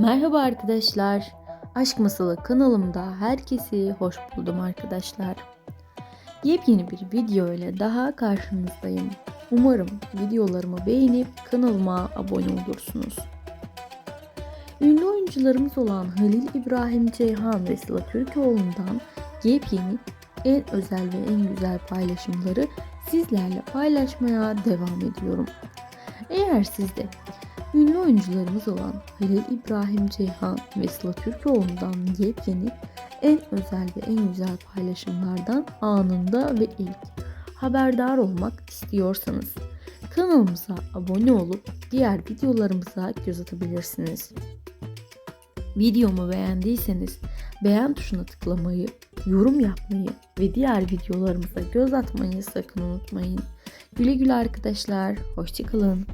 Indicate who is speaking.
Speaker 1: Merhaba arkadaşlar. Aşk Masalı kanalımda herkesi hoş buldum arkadaşlar. Yepyeni bir video ile daha karşınızdayım. Umarım videolarımı beğenip kanalıma abone olursunuz. Ünlü oyuncularımız olan Halil İbrahim Ceyhan ve Sıla Türkoğlu'ndan yepyeni, en özel ve en güzel paylaşımları sizlerle paylaşmaya devam ediyorum. Eğer siz de ünlü oyuncularımız olan Halil İbrahim Ceyhan ve Sıla Türkoğlu'ndan yepyeni, en özel ve en güzel paylaşımlardan anında ve ilk haberdar olmak istiyorsanız kanalımıza abone olup diğer videolarımıza göz atabilirsiniz. Videomu beğendiyseniz beğen tuşuna tıklamayı, yorum yapmayı ve diğer videolarımıza göz atmayı sakın unutmayın. Güle güle arkadaşlar, hoşçakalın.